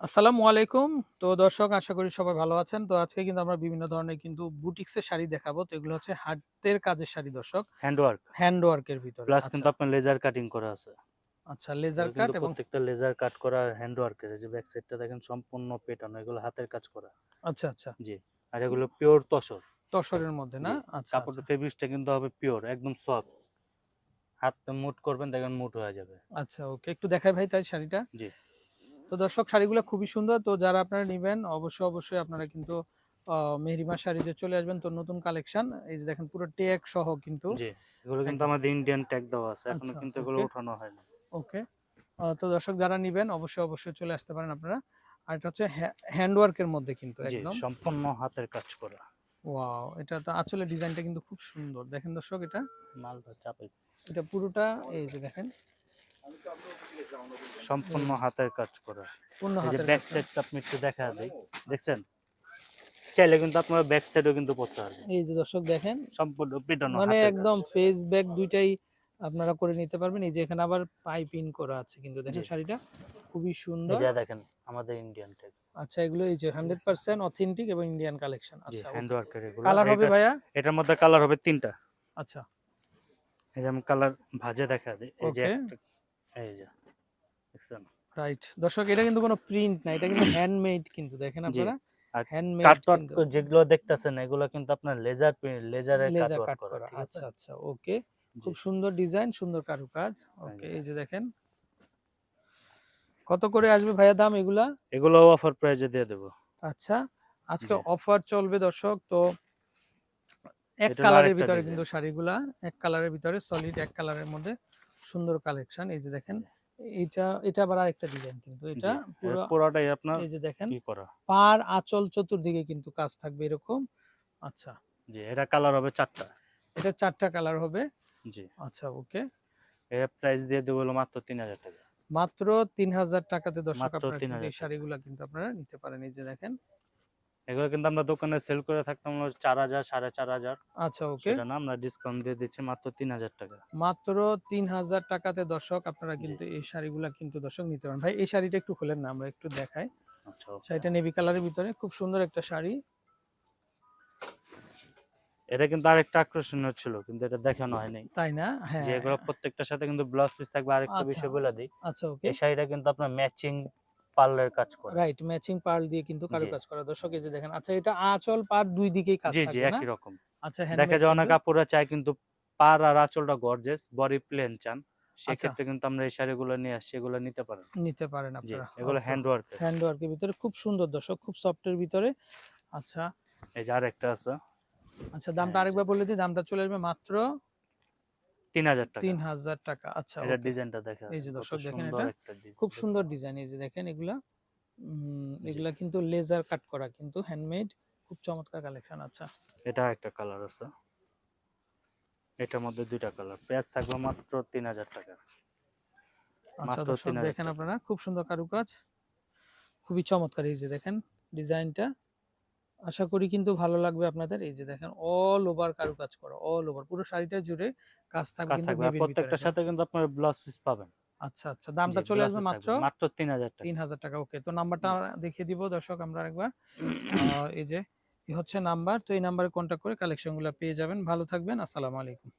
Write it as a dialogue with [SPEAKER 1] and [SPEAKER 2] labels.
[SPEAKER 1] আসসালামু আলাইকুম। তো দর্শক আশা করি সবাই ভালো আছেন। তো আজকে কিন্তু আমরা বিভিন্ন ধরনের কিন্তু বুটিক্সের শাড়ি দেখাবো। তো এগুলো হচ্ছে হাতের কাজের শাড়ি দর্শক।
[SPEAKER 2] হ্যান্ড ওয়ার্ক
[SPEAKER 1] হ্যান্ড ওয়ার্কের ভিতরে।
[SPEAKER 2] প্লাস
[SPEAKER 1] আচ্ছা,
[SPEAKER 2] কিন্তু আপনার লেজার কাটিং করা আছে
[SPEAKER 1] আচ্ছা লেজার কাট এবং
[SPEAKER 2] প্রত্যেকটা লেজার কাট করা হ্যান্ড ওয়ার্কের যে ব্যাক সাইডটা দেখেন সম্পূর্ণ পেটানো এগুলো হাতের কাজ করা
[SPEAKER 1] আচ্ছা, আচ্ছা।
[SPEAKER 2] জি আর এগুলো পিওর তসর
[SPEAKER 1] তসরের মধ্যে না? আচ্ছা,
[SPEAKER 2] কাপড়ের ফেব্রিক্সটা কিন্তু হবে পিওর একদম সফট হাত মুট করবেন দেখেন মুট হয়ে যাবে
[SPEAKER 1] আচ্ছা ওকে। একটু দেখাই ভাই তাই শাড়িটা।
[SPEAKER 2] জি
[SPEAKER 1] তো দর্শক শাড়িগুলো খুবই সুন্দর। তো যারা আপনারা নিবেন অবশ্যই, অবশ্যই আপনারা কিন্তু মেহরিমা শাড়িতে চলে আসবেন। তো নতুন কালেকশন এই যে দেখেন পুরো টেক সহ কিন্তু
[SPEAKER 2] জি এগুলো কিন্তু আমাদের ইন্ডিয়ান ট্যাগ দেওয়া আছে এখনও
[SPEAKER 1] আচ্ছা,
[SPEAKER 2] কিন্তু এগুলো। ওঠানো হয়নি
[SPEAKER 1] ওকে। তো দর্শক যারা নিবেন অবশ্যই, অবশ্যই চলে আসতে পারেন আপনারা। আর এটা হচ্ছে হ্যা হ্যান্ড ওয়ার্কের মধ্যে কিন্তু একদম।
[SPEAKER 2] সম্পূর্ণ হাতের কাজ করা
[SPEAKER 1] ওয়াও! এটা তো আঁচলের ডিজাইনটা কিন্তু খুব সুন্দর। দেখেন দর্শক এটা।
[SPEAKER 2] মালটা চাপে
[SPEAKER 1] এটা পুরোটা এই যে দেখেন
[SPEAKER 2] সম্পূর্ণ হাতের কাজ করা। এই যে ব্যাক সাইডটা আপনি একটু দেখা দেই। দেখছেন? চাইলে কিন্তু আপনারা ব্যাক সাইডও কিন্তু পড়তে পারবেন।
[SPEAKER 1] এই যে দর্শক দেখেন
[SPEAKER 2] সম্পূর্ণ পিটানো
[SPEAKER 1] মানে একদম। ফেস ব্যাক দুইটাই আপনারা করে নিতে পারবেন। এই যে এখানে আবার পাইপিং করা আছে কিন্তু দেখেন শাড়িটা খুবই
[SPEAKER 2] এই
[SPEAKER 1] সুন্দর।
[SPEAKER 2] যে দেখেন আমাদের ইন্ডিয়ান ট্যাগ
[SPEAKER 1] আচ্ছা এগুলো এই যে 100% অথেন্টিক এবং ইন্ডিয়ান কালেকশন। আচ্ছা
[SPEAKER 2] হ্যান্ড ওয়ার্কের এগুলো।
[SPEAKER 1] কালার হবে ভাইয়া?
[SPEAKER 2] এটার মধ্যে কালার হবে তিনটা।
[SPEAKER 1] আচ্ছা।
[SPEAKER 2] এই যে আমি কালার ভাজে দেখা দিই। এই যে একটা এই যে দেখছেন
[SPEAKER 1] রাইট। দর্শক এটা কিন্তু কোনো প্রিন্ট না। এটা কিন্তু হ্যান্ডমেড কিন্তু দেখেন আপনারা। হ্যান্ডমেড
[SPEAKER 2] যেগুলো দেখতেছেন এগুলো কিন্তু আপনার লেজার করা
[SPEAKER 1] আচ্ছা, আচ্ছা। ওকে। খুব সুন্দর ডিজাইন, সুন্দর কারুকাজ। ওকে এই যে দেখেন। কত করে আসবে ভাইয়া দাম এগুলা?
[SPEAKER 2] এগুলো অফার প্রাইজে দিয়ে দেব
[SPEAKER 1] আচ্ছা। আজকে অফার চলবে দর্শক। তো এক কালারের ভিতরে কিন্তু শাড়িগুলা এক কালারের ভিতরে সলিড এক কালারের মধ্যে সুন্দর কালেকশন। এই যে দেখেন। এইটা এটা আবার আরেকটা ডিজাইন কিন্তু এটা
[SPEAKER 2] এটা
[SPEAKER 1] পুরো
[SPEAKER 2] পুরোটাই আপনার
[SPEAKER 1] এই যে দেখেন পার আঁচল চতুর্দিকে কিন্তু কাজ থাকবে এরকম। আচ্ছা।
[SPEAKER 2] জি এটা কালার হবে চারটা
[SPEAKER 1] এটা চারটা কালার হবে।
[SPEAKER 2] জি
[SPEAKER 1] আচ্ছা ওকে।
[SPEAKER 2] এর প্রাইস দিয়ে দেবো মাত্র তিন হাজার টাকা
[SPEAKER 1] মাত্র ৩০০০ টাকাতে দর্শক আপনারা কিন্তু
[SPEAKER 2] ৩,০০০
[SPEAKER 1] এই শাড়িগুলা কিন্তু আপনারা নিতে পারেন। এই যে দেখেন।
[SPEAKER 2] এগুলো কিন্তু আমরা দোকানে সেল করে থাকতাম চার হাজার সাড়ে চার হাজার
[SPEAKER 1] আচ্ছা ওকে।
[SPEAKER 2] সেটা না আমরা ডিসকাউন্ট দিয়ে দিচ্ছি মাত্র তিন হাজার টাকা
[SPEAKER 1] মাত্র ৩০০০ টাকাতে দর্শক আপনারা কিন্তু এই শাড়িগুলা কিন্তু দর্শক নিতে পারেন। ভাই এই শাড়িটা একটু খোলেন না আমরা একটু দেখাই।
[SPEAKER 2] আচ্ছা
[SPEAKER 1] শাড়িটা নেভি কালারের ভিতরে খুব সুন্দর একটা শাড়ি।
[SPEAKER 2] এটা কিন্তু আরেকটা আকর্ষণীয় ছিল কিন্তু এটা দেখানো হয়নি
[SPEAKER 1] তাই না? হ্যাঁ।
[SPEAKER 2] যে এগুলো প্রত্যেকটার সাথে কিন্তু ব্লাউজ পিস থাকবে আরেকটা
[SPEAKER 1] আচ্ছা।
[SPEAKER 2] বিষয় বলে দিই
[SPEAKER 1] আচ্ছা ওকে।
[SPEAKER 2] এই শাড়িটা কিন্তু আপনার ম্যাচিং পার্লের কাজ করে
[SPEAKER 1] রাইট ম্যাচিং পার্ল দিয়ে কিন্তু করা। দর্শক এই যে দেখেন। আচ্ছা এটা আঁচল পাড় দুই দিকেই কাজ
[SPEAKER 2] জি জি একই রকম
[SPEAKER 1] আচ্ছা
[SPEAKER 2] দেখা যায় অনেক চায় কিন্তু পার আর আঁচলটা গর্জেস বডি প্লেন চান
[SPEAKER 1] আচ্ছা।
[SPEAKER 2] সেক্ষেত্রে কিন্তু আমরা এই শাড়িগুলো নিয়ে আসছি এগুলো নিতে পারেন
[SPEAKER 1] নিতে পারেন আপনারা।
[SPEAKER 2] এগুলো হ্যান্ড ওয়ার্ক
[SPEAKER 1] হ্যান্ড ওয়ার্কের ভিতরে খুব সুন্দর দর্শক খুব সফটের ভিতরে। আচ্ছা।
[SPEAKER 2] এই যে আরেকটা আছে
[SPEAKER 1] আচ্ছা দামটা
[SPEAKER 2] হ্যাঁ,
[SPEAKER 1] আরেকবার বলে দিই দামটা চলে আসবে মাত্র
[SPEAKER 2] তিন হাজার টাকা
[SPEAKER 1] ৩০০০ টাকা। আচ্ছা
[SPEAKER 2] এটা
[SPEAKER 1] ওকে।
[SPEAKER 2] ডিজাইনটা দেখা
[SPEAKER 1] এই যে দর্শক দেখেন এটা। খুব সুন্দর ডিজাইন এই যে দেখেন এগুলা। এগুলা কিন্তু লেজার কাট করা কিন্তু হ্যান্ডমেড খুব চমৎকার কালেকশন আচ্ছা।
[SPEAKER 2] এটা একটা কালার আছে এটার মধ্যে দুইটা কালার প্রাইস থাকবে মাত্র টাকা
[SPEAKER 1] আচ্ছা দর্শক দেখেন আপনারা খুব সুন্দর কারুকাজ। খুবই চমৎকার এই যে দেখেন ডিজাইনটা। আশা করি কিন্তু ভালো লাগবে আপনাদের। এই যে দেখেন অল ওভার কারুকাজ করা। অল ওভার পুরো শাড়িটা জুড়ে কাজ থাকবে
[SPEAKER 2] কাজ থাকবে প্রত্যেকটার সাথে কিন্তু আপনার ব্লাউজ পিস পাবেন
[SPEAKER 1] আচ্ছা, আচ্ছা। দামটা চলে আসবে মাত্র
[SPEAKER 2] মাত্র তিন হাজার টাকা
[SPEAKER 1] ৩০০০ টাকা ওকে। তো নাম্বারটা দেখিয়ে দিব দর্শক আমরা একবার এই যে হচ্ছে নাম্বার। তো এই নাম্বারে কন্ট্যাক্ট করে কালেকশনগুলো পেয়ে যাবেন। ভালো থাকবেন। আসসালামু আলাইকুম।